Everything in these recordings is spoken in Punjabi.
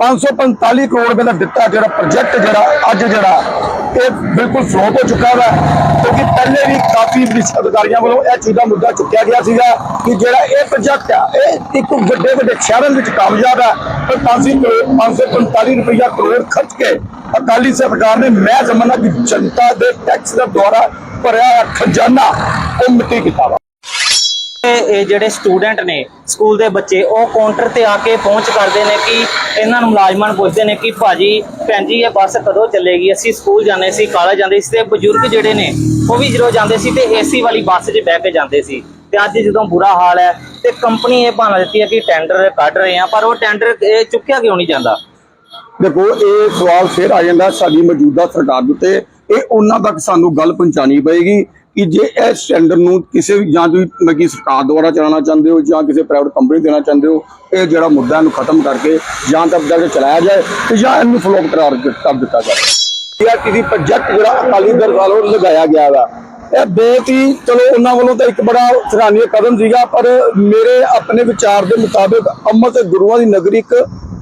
545 ਕਰੋੜ ਰੁਪਏ ਦਾ ਦਿੱਤਾ ਜਿਹੜਾ ਪ੍ਰੋਜੈਕਟ ਜਿਹੜਾ, ਅੱਜ ਜਿਹੜਾ, ਇਹ ਬਿਲਕੁਲ ਫਲੋਪ ਹੋ ਚੁੱਕਾ ਵਾ। ਕਿਉਂਕਿ ਪਹਿਲੇ ਵੀ ਕਾਫੀ ਵਿਸ਼- ਅਧਿਕਾਰੀਆਂ ਵੱਲੋਂ ਇਹ ਚੀਜ਼ ਦਾ ਮੁੱਦਾ ਚੁੱਕਿਆ ਗਿਆ ਸੀਗਾ ਕਿ ਜਿਹੜਾ ਇਹ ਪ੍ਰੋਜੈਕਟ ਆ, ਇਹ ਇੱਕ ਵੱਡੇ ਵੱਡੇ ਸ਼ਹਿਰਾਂ ਵਿੱਚ ਕਾਮਯਾਬ ਹੈ ਪਰ 500 ਕਰੋੜ 545 ਰੁਪਇਆ ਕਰੋੜ ਖਰਚ ਕੇ ਅਕਾਲੀ ਸਰਕਾਰ ਨੇ ਮੈਂ ਸਮਝਦਾ ਕਿ ਜਨਤਾ ਦੇ ਟੈਕਸ ਦਾ ਦੁਆਰਾ ਭਰਿਆ ਖਜ਼ਾਨਾ ਉਹ ਮਿੱਟੀ ਕੀਤਾ ਵਾ ਇਹ ਜਿਹੜੇ ਸਟੂਡੈਂਟ ਨੇ ਸਕੂਲ ਦੇ ਬੱਚੇ, ਉਹ ਕਾਊਂਟਰ ਤੇ ਆ ਕੇ ਪਹੁੰਚ ਕਰਦੇ ਨੇ ਕਿ ਇਹਨਾਂ ਨੂੰ ਮੁਲਾਜ਼ਮਾਂ ਨੂੰ ਪੁੱਛਦੇ ਨੇ ਕਿ ਭਾਜੀ ਭੈਣ ਜੀ, ਇਹ ਬੱਸ ਕਦੋਂ ਚੱਲੇਗੀ? ਅਸੀਂ ਸਕੂਲ ਜਾਂਦੇ ਸੀ, ਕਾਲਜ ਜਾਂਦੇ ਸੀ ਤੇ ਬਜ਼ੁਰਗ ਜਿਹੜੇ ਨੇ, ਉਹ ਵੀ ਜਦੋਂ ਜਾਂਦੇ ਸੀ ਤੇ ਏਸੀ ਵਾਲੀ ਬੱਸ 'ਚ ਬਹਿ ਕੇ ਜਾਂਦੇ ਸੀ। ਤੇ ਅੱਜ ਜਦੋਂ ਬੁਰਾ ਹਾਲ ਹੈ ਤੇ ਕੰਪਨੀ ਇਹ ਬਹਾਨਾ ਦਿੱਤੀ ਹੈ ਕਿ ਟੈਂਡਰ ਕੱਢ ਰਹੇ ਆ ਪਰ ਉਹ ਟੈਂਡਰ ਇਹ ਚੁੱਕਿਆ ਕਿਉਂ ਨਹੀਂ ਜਾਂਦਾ? ਦੇਖੋ, ਇਹ ਸਵਾਲ ਫਿਰ ਆ ਜਾਂਦਾ, ਸਾਡੀ ਮੌਜੂਦਾ ਸਰਕਾਰ ਦੇ ਉੱਤੇ। ਇਹ ਉਹਨਾਂ ਤੱਕ ਸਾਨੂੰ ਗੱਲ ਪਹੁੰਚਾਣੀ ਪਏਗੀ ਕਿ ਜੇ ਇਹ ਸਟੈਂਡਰਡ ਨੂੰ ਕਿਸੇ ਵੀ ਜਾਂ ਤੁਸੀਂ ਮਤਲਬ ਕਿ ਸਰਕਾਰ ਦੁਆਰਾ ਚਲਾਉਣਾ ਚਾਹੁੰਦੇ ਹੋ ਜਾਂ ਕਿਸੇ ਪ੍ਰਾਈਵੇਟ ਕੰਪਨੀ ਦੇਣਾ ਚਾਹੁੰਦੇ ਹੋ, ਇਹ ਜਿਹੜਾ ਮੁੱਦਾ ਨੂੰ ਖਤਮ ਕਰਕੇ ਜਾਂ ਤਾਂ ਅੱਗੇ ਚਲਾਇਆ ਜਾਏ ਤੇ ਜਾਂ ਇਹਨੂੰ ਫਲੋਪ ਕਰਾਰ ਕਰ ਦਿੱਤਾ ਜਾਵੇ ਇਹ ਕਿਸੇ ਪ੍ਰੋਜੈਕਟ ਜਿਹੜਾ ਅਕਾਲੀ ਦਲ ਵੱਲੋਂ ਲਗਾਇਆ ਗਿਆ ਵਾ। ਇਹ ਬਹੁਤ ਹੀ ਚਲੋ ਉਹਨਾਂ ਵੱਲੋਂ ਤਾਂ ਇੱਕ ਬੜਾ ਸਰਾਹਨੀय ਕਦਮ ਸੀਗਾ, ਪਰ ਮੇਰੇ ਆਪਣੇ ਵਿਚਾਰ ਦੇ ਮੁਤਾਬਕ ਅੰਮ੍ਰਿਤ ਗੁਰੂਆਂ ਦੀ ਨਗਰੀ ਇੱਕ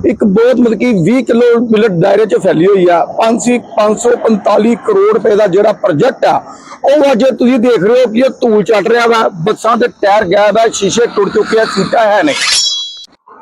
ਇੱਕ ਬਹੁਤ ਮਤਲਬ ਕਿ 20 ਕਿਲੋਮੀਟਰ ਦਾਇਰੇ 'ਚ ਫੈਲੀ ਹੋਈ ਆ। 5 545 ਕਰੋੜ ਰੁਪਏ ਦਾ ਜਿਹੜਾ ਪ੍ਰੋਜੈਕਟ ਆ, ਉਹ ਅੱਜ ਤੁਸੀਂ ਦੇਖ ਰਹੇ ਹੋ ਕਿ ਇਹ ਧੂਲ ਚੱਟ ਰਿਹਾ ਵਾ। ਬੱਸਾਂ ਦੇ ਟਾਇਰ ਗਾਇਬ ਆ, ਸ਼ੀਸ਼ੇ ਟੁੱਟ ਚੁੱਕੇ ਆ, ਸੀਟਾਂ ਹੈ ਨਹੀਂ।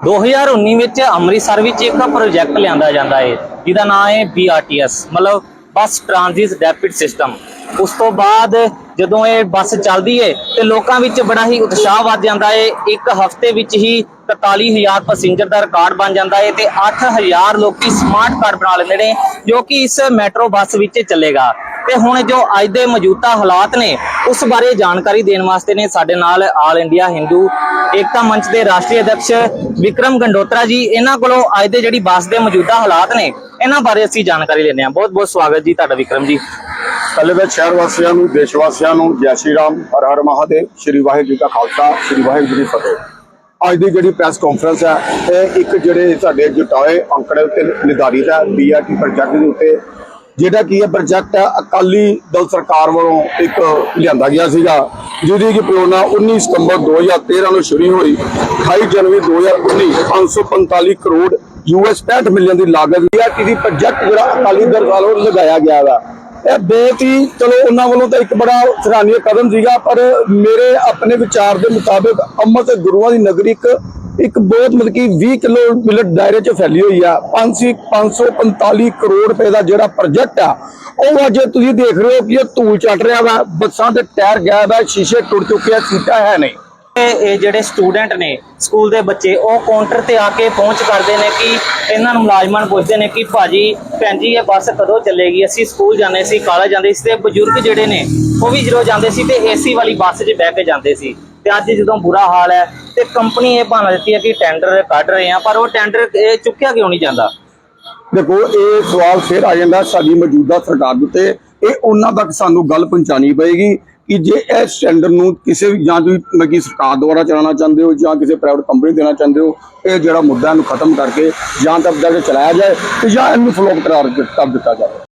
2019 ਵਿੱਚ ਅੰਮ੍ਰਿਤਸਰ ਵਿੱਚ ਇੱਕ ਪ੍ਰੋਜੈਕਟ ਲਿਆਂਦਾ ਜਾਂਦਾ ਹੈ ਜਿਹਦਾ ਨਾਮ ਹੈ BRTS ਮਤਲਬ ਬੱਸ ਟ੍ਰਾਂਜ਼ਿਟ ਰੈਪਿਡ ਸਿਸਟਮ। ਉਸ ਤੋਂ ਬਾਅਦ ਜਦੋਂ ਇਹ ਬੱਸ ਚੱਲਦੀ ਹੈ ਤੇ ਲੋਕਾਂ ਵਿੱਚ ਬੜਾ ਹੀ ਉਤਸ਼ਾਹ ਵੱਧ ਜਾਂਦਾ ਹੈ ਇੱਕ ਹਫ਼ਤੇ ਵਿੱਚ ਹੀ 41000 ਪੈਸੇਂਜਰ ਦਾ ਰਿਕਾਰਡ ਬਣ ਜਾਂਦਾ ਹੈ ਤੇ 8000 ਲੋਕੀ ਸਮਾਰਟ ਕਾਰਡ ਬਣਾ ਲੈਂਦੇ ਨੇ ਜੋ ਕਿ ਇਸ ਮੈਟਰੋ ਬੱਸ ਵਿੱਚ ਚੱਲੇਗਾ। ਤੇ ਹੁਣ ਜੋ ਅੱਜ ਦੇ ਮੌਜੂਦਾ ਹਾਲਾਤ ਨੇ, ਉਸ ਬਾਰੇ ਜਾਣਕਾਰੀ ਦੇਣ ਵਾਸਤੇ ਨੇ ਸਾਡੇ ਨਾਲ ਆਲ ਇੰਡੀਆ ਹਿੰਦੂ ਏਕਤਾ ਮੰਚ ਦੇ ਰਾਸ਼ਟਰੀ ਅਧਿਕਸ਼ ਵਿਕਰਮ ਗੰਡੋਤਰਾ ਜੀ। ਇਹਨਾਂ ਕੋਲੋਂ ਅੱਜ ਦੇ ਜਿਹੜੀ ਬੱਸ ਦੇ ਮੌਜੂਦਾ ਹਾਲਾਤ ਨੇ, ਇਹਨਾਂ ਬਾਰੇ ਅਸੀਂ ਜਾਣਕਾਰੀ ਲੈਂਦੇ ਹਾਂ। ਬਹੁਤ ਬਹੁਤ ਸਵਾਗਤ ਜੀ ਤੁਹਾਡਾ ਵਿਕਰਮ ਜੀ। ਪਹਿਲੇ ਤਾਂ ਸ਼ਹਿਰ ਵਾਸੀਆਂ ਨੂੰ, ਦੇਸ਼ ਵਾਸੀਆਂ ਨੂੰ ਜੈ ਸ਼੍ਰੀ ਰਾਮ, ਹਰ ਹਰ ਮਹਾਦੇਵ, ਸ਼੍ਰੀ ਵਾਹਿਗੁਰੂ ਜੀ ਕਾ ਖਾਲਸਾ, ਸ਼੍ਰੀ ਵਾਹਿਗੁਰੂ ਜੀ ਫਤਿਹ। ਅੱਜ ਦੀ ਜਿਹੜੀ ਪ੍ਰੈਸ ਕਾਨਫਰੰਸ ਹੈ, ਇਹ ਇੱਕ ਜਿਹੜੇ ਸਾਡੇ ਜੁਟਾਏ ਅੰਕੜੇ ਉੱਤੇ ਨਿਰਧਾਰਿਤ ਹੈ ਬੀਆਰਟੀ ਪ੍ਰੋਜੈਕਟ ਦੇ ਉੱਤੇ, ਜਿਹੜਾ ਕੀ ਹੈ ਪ੍ਰੋਜੈਕਟ ਅਕਾਲੀ ਦਲ ਸਰਕਾਰ ਵੱਲੋਂ ਇੱਕ ਲਿਆਂਦਾ ਗਿਆ ਸੀਗਾ, ਜਿਹਦੀ ਕਿ ਪ੍ਰੋਨਾ 19 ਸਤੰਬਰ 2013 ਨੂੰ ਸ਼ੁਰੂ ਹੋਈ। 28 ਜਨਵਰੀ 2019 545 ਕਰੋੜ ਯੂਐਸ 65 ਮਿਲੀਅਨ ਦੀ ਲਾਗਤ ਬੀਆਰਟੀ ਦੀ ਪ੍ਰੋਜੈਕਟ ਜਿਹੜਾ ਅਕਾਲੀ ਦਲ ਵੱਲੋਂ ਲਗਾਇਆ ਗਿਆ ਵਾ। ਇਹ ਬਹੁਤ ਹੀ ਚਲੋ ਉਹਨਾਂ ਵੱਲੋਂ ਤਾਂ ਇੱਕ ਬੜਾ ਸਰਾਹਨੀय ਕਦਮ ਸੀਗਾ, ਪਰ ਮੇਰੇ ਆਪਣੇ ਵਿਚਾਰ ਦੇ ਮੁਤਾਬਕ ਅੰਮ੍ਰਿਤ ਗੁਰੂਆਂ ਦੀ ਨਗਰੀ ਇੱਕ ਇੱਕ ਬਹੁਤ ਮਤਲਬ ਕਿ 20 ਕਿਲੋਮੀਟਰ ਦਾਇਰੇ 'ਚ ਫੈਲੀ ਹੋਈ ਆ। 5 545 ਕਰੋੜ ਰੁਪਏ ਦਾ ਜਿਹੜਾ ਪ੍ਰੋਜੈਕਟ ਆ, ਉਹ ਅੱਜ ਤੁਸੀਂ ਦੇਖ ਰਹੇ ਹੋ ਕਿ ਇਹ ਧੂਲ ਚੱਟ ਰਿਹਾ ਵਾ, ਬੱਸਾਂ ਦੇ ਟਾਇਰ ਗਾਇਬ ਆ, ਸ਼ੀਸ਼ੇ ਟੁੱਟ ਚੁੱਕੇ ਆ, ਸੀਟਾਂ ਹੈ ਨਹੀਂ। ਇਹ ਜਿਹੜੇ ਸਟੂਡੈਂਟ ਨੇ ਸਕੂਲ ਦੇ ਬੱਚੇ, ਉਹ ਕਾਊਂਟਰ ਤੇ ਆ ਕੇ ਪਹੁੰਚ ਕਰਦੇ ਨੇ ਕਿ ਇਹਨਾਂ ਨੂੰ ਮੁਲਾਜ਼ਮਾਂ ਨੂੰ ਪੁੱਛਦੇ ਨੇ ਕਿ ਭਾਜੀ, ਭੈਣ ਜੀ, ਇਹ ਬੱਸ ਕਦੋਂ ਚੱਲੇਗੀ? ਅਸੀਂ ਸਕੂਲ ਜਾਂਦੇ ਸੀ, ਕਾਲਜ ਜਾਂਦੇ ਸੀ ਤੇ ਬਜ਼ੁਰਗ ਜਿਹੜੇ ਨੇ, ਉਹ ਵੀ ਜਦੋਂ ਜਾਂਦੇ ਸੀ ਤੇ ਏਸੀ ਵਾਲੀ ਬੱਸ 'ਚ ਬਹਿ ਕੇ ਜਾਂਦੇ ਸੀ। ਤੇ ਅੱਜ ਜਦੋਂ ਬੁਰਾ ਹਾਲ ਹੈ ਤੇ ਕੰਪਨੀ ਇਹ ਬਹਾਨਾ ਦਿੱਤੀ ਹੈ ਕਿ ਟੈਂਡਰ ਕੱਢ ਰਹੇ ਆ ਪਰ ਉਹ ਟੈਂਡਰ ਇਹ ਚੁੱਕਿਆ ਕਿਉਂ ਨਹੀਂ ਜਾਂਦਾ? ਦੇਖੋ, ਇਹ ਸਵਾਲ ਫਿਰ ਆ ਜਾਂਦਾ, ਸਾਡੀ ਮੌਜੂਦਾ ਸਰਕਾਰ ਦੇ ਉੱਤੇ। ਇਹ ਉਹਨਾਂ ਤੱਕ ਸਾਨੂੰ ਗੱਲ ਪਹੁੰਚਾਣੀ ਪਏਗੀ। ਕਿ ਜੇ ਇਹ ਸਟੈਂਡਰਡ ਨੂੰ ਕਿਸੇ ਵੀ ਜਾਂ ਤੁਸੀਂ ਮਤਲਬ ਕਿ ਸਰਕਾਰ ਦੁਆਰਾ ਚਲਾਉਣਾ ਚਾਹੁੰਦੇ ਹੋ ਜਾਂ ਕਿਸੇ ਪ੍ਰਾਈਵੇਟ ਕੰਪਨੀ ਦੇਣਾ ਚਾਹੁੰਦੇ ਹੋ, ਇਹ ਜਿਹੜਾ ਮੁੱਦਾ ਇਹਨੂੰ ਖਤਮ ਕਰਕੇ ਜਾਂ ਤਾਂ ਅੱਗੇ ਚਲਾਇਆ ਜਾਏ ਤੇ ਜਾਂ ਇਹਨੂੰ ਫਲੋਪ ਕਰਾਰ ਕਰ ਦਿੱਤਾ ਜਾਵੇ।